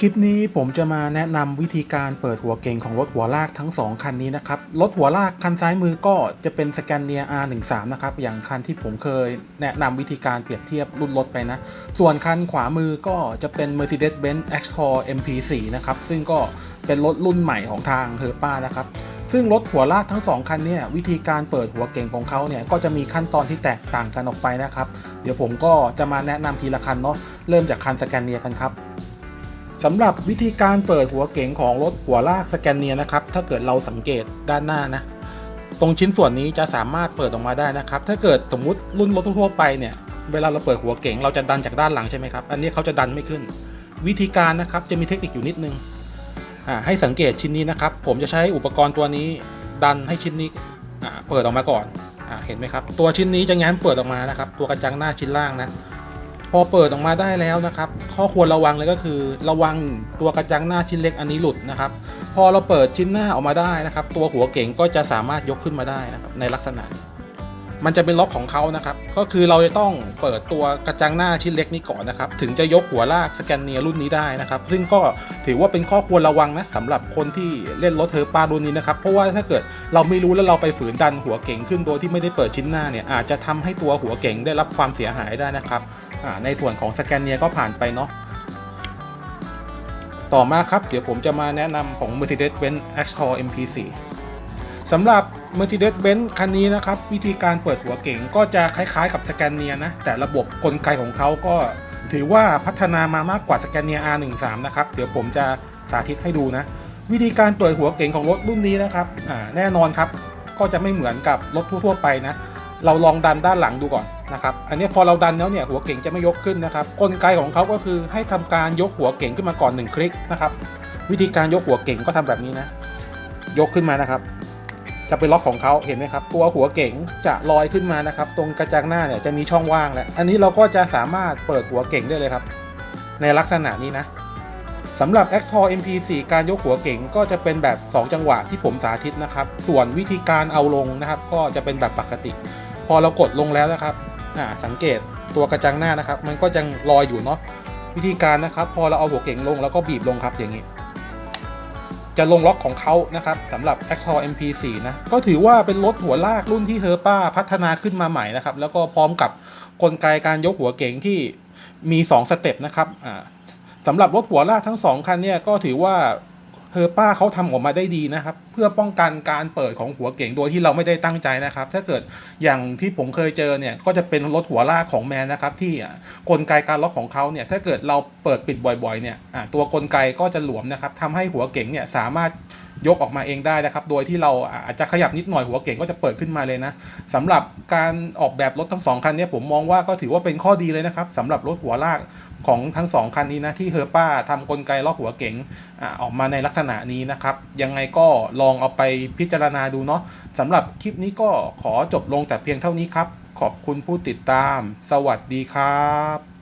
คลิปนี้ผมจะมาแนะนำวิธีการเปิดหัวเก่งของรถหัวลากทั้ง 2 คันนี้นะครับ รถหัวลากคันซ้ายมือก็จะเป็นสแกนเนีย R13 นะครับ อย่างคันที่ผมเคยแนะนำวิธีการเปรียบเทียบรุ่นรถไปนะ ส่วนคันขวามือก็จะเป็น Mercedes-Benz X-Tor MP4 นะครับ ซึ่งก็เป็นรถรุ่นใหม่ของทางเฮอร์ป้านะครับซึ่งรถหัวลากทั้ง 2 คันเนี่ยวิธีการเปิดหัวเก่งของเขาเนี่ยก็จะมีขั้นตอนที่แตกต่างกันออกไปนะครับ เดี๋ยวผมก็จะมาแนะนำทีละคันเนาะเริ่มจากคันสแกนเนียกันครับ สำหรับวิธีการเปิดหัวเก๋งของรถหัวลากสแกนเนียนะครับ ถ้าเกิดเราสังเกตด้านหน้านะ ตรงชิ้นส่วนนี้จะสามารถเปิดออกมาได้นะครับ ถ้าเกิดสมมุติรุ่นรถทั่วไปเนี่ย เวลาเราเปิดหัวเก๋งเราจะดันจากด้านหลังใช่ไหมครับ อันนี้เขาจะดันไม่ขึ้น วิธีการนะครับจะมีเทคนิคอยู่นิดนึง อ่าให้สังเกตชิ้นนี้นะครับ ผมจะใช้อุปกรณ์ตัวนี้ดันให้ชิ้นนี้อ่าเปิดออกมาก่อน อ่าเห็นไหมครับ ตัวชิ้นนี้จะแง้มเปิดออกมานะครับ ตัวกระจังหน้าชิ้นล่างนะ พอเปิดออกมาได้แล้วนะครับ ข้อควรระวังเลยก็คือ ระวังตัวกระจังหน้าชิ้นเล็กอันนี้หลุดนะครับ พอเราเปิดชิ้นหน้าออกมาได้นะครับ ตัวหัวเก่งก็จะสามารถยกขึ้นมาได้นะครับในลักษณะนี้ มันจะเป็นล็อกของเขานะครับ ก็คือเราจะต้องเปิดตัวกระจังหน้าชิ้นเล็กนี้ก่อนนะครับ ถึงจะยกหัวลากสแกนเนียรุ่นนี้ได้นะครับ ซึ่งก็ถือว่าเป็นข้อควรระวังนะสำหรับคนที่เล่นรถเทอร์ปารุ่นนี้นะครับ เพราะว่าถ้าเกิดเราไม่รู้แล้วเราไปฝืนดันหัวเก่งขึ้นโดยที่ไม่ได้เปิดชิ้นหน้าเนี่ยอาจจะทำให้ตัวหัวเก่งได้รับความเสียหายได้นะครับในส่วนของสแกนเนียก็ผ่านไปเนาะต่อมาครับ เดี๋ยวผมจะมาแนะนำของ Mercedes-Benz X-Tor MP4 สำหรับ Mercedes-Benz คันนี้นะครับ วิธีการเปิดหัวเก่งก็จะคล้ายๆกับสแกนเนียนะ แต่ระบบกลไกของเขาก็ถือว่าพัฒนามามากกว่าสแกนเนีย R13 นะครับ เดี๋ยวผมจะสาธิตให้ดูนะ วิธีการเปิดหัวเก่งของรถรุ่นนี้นะครับแน่นอนครับ ก็จะไม่เหมือนกับรถทั่วๆไปนะ เราลองดันด้านหลังดูก่อนนะครับ อันนี้พอเราดันแล้วเนี่ยหัวเก่งจะไม่ยกขึ้นนะครับ กลไกของเขาก็คือให้ทำการยกหัวเก่งขึ้นมาก่อน1คลิกนะครับ วิธีการยกหัวเก่งก็ทำแบบนี้นะ ยกขึ้นมานะครับ จะเป็นล็อกของเขาเห็นไหมครับ ตัวหัวเก่งจะลอยขึ้นมานะครับ ตรงกระจังหน้าเนี่ยจะมีช่องว่างแล้วอันนี้เราก็จะสามารถเปิดหัวเก่งได้เลยครับ ในลักษณะนี้นะสำหรับ X-Tor MP4 การยกหัวเก่งก็จะเป็นแบบ 2 จังหวะที่ผมสาธิตนะครับ ส่วนวิธีการเอาลงนะครับ ก็จะเป็นแบบปกติ พอเรากดลงแล้วนะครับอ่าสังเกตตัวกระจังหน้านะครับ มันก็ยังลอยอยู่เนาะวิธีการนะครับ พอเราเอาหัวเก่งลงแล้วก็บีบลงครับอย่างนี้ จะลงล็อกของเขานะครับสำหรับ X-Tor MP4 นะ ก็ถือว่าเป็นรถหัวลากรุ่นที่เฮอร์ป้าพัฒนาขึ้นมาใหม่นะครับ แล้วก็พร้อมกับกลไกการยกหัวเก่งที่มี 2 สเต็ปนะครับสำหรับรถหัวลากทั้งสองคันเนี่ยก็ถือว่า เฮอร์ป้าเขาทำออกมาได้ดีนะครับ เพื่อป้องกันการเปิดของหัวเก่งโดยที่เราไม่ได้ตั้งใจนะครับ ถ้าเกิดอย่างที่ผมเคยเจอเนี่ยก็จะเป็นรถหัวลากของแมนนะครับ ที่กลไกการล็อกของเขาเนี่ยถ้าเกิดเราเปิดปิดบ่อยๆเนี่ยตัวกลไกก็จะหลวมนะครับทำให้หัวเก่งเนี่ยสามารถ ยกออกมาเองได้นะครับ โดยที่เราอาจจะขยับนิดหน่อยหัวเก่งก็จะเปิดขึ้นมาเลยนะสำหรับการออกแบบรถทั้งสองคันนี้ผมมองว่าก็ถือว่าเป็นข้อดีเลยนะครับสำหรับรถหัวลากของทั้งสองคันนี้นะที่เฮอร์ป้าทำกลไกล็อกหัวเก๋งออกมาในลักษณะนี้นะครับ ยังไงก็ลองเอาไปพิจารณาดูเนาะสำหรับคลิปนี้ก็ขอจบลงแต่เพียงเท่านี้ครับ ขอบคุณผู้ติดตาม สวัสดีครับ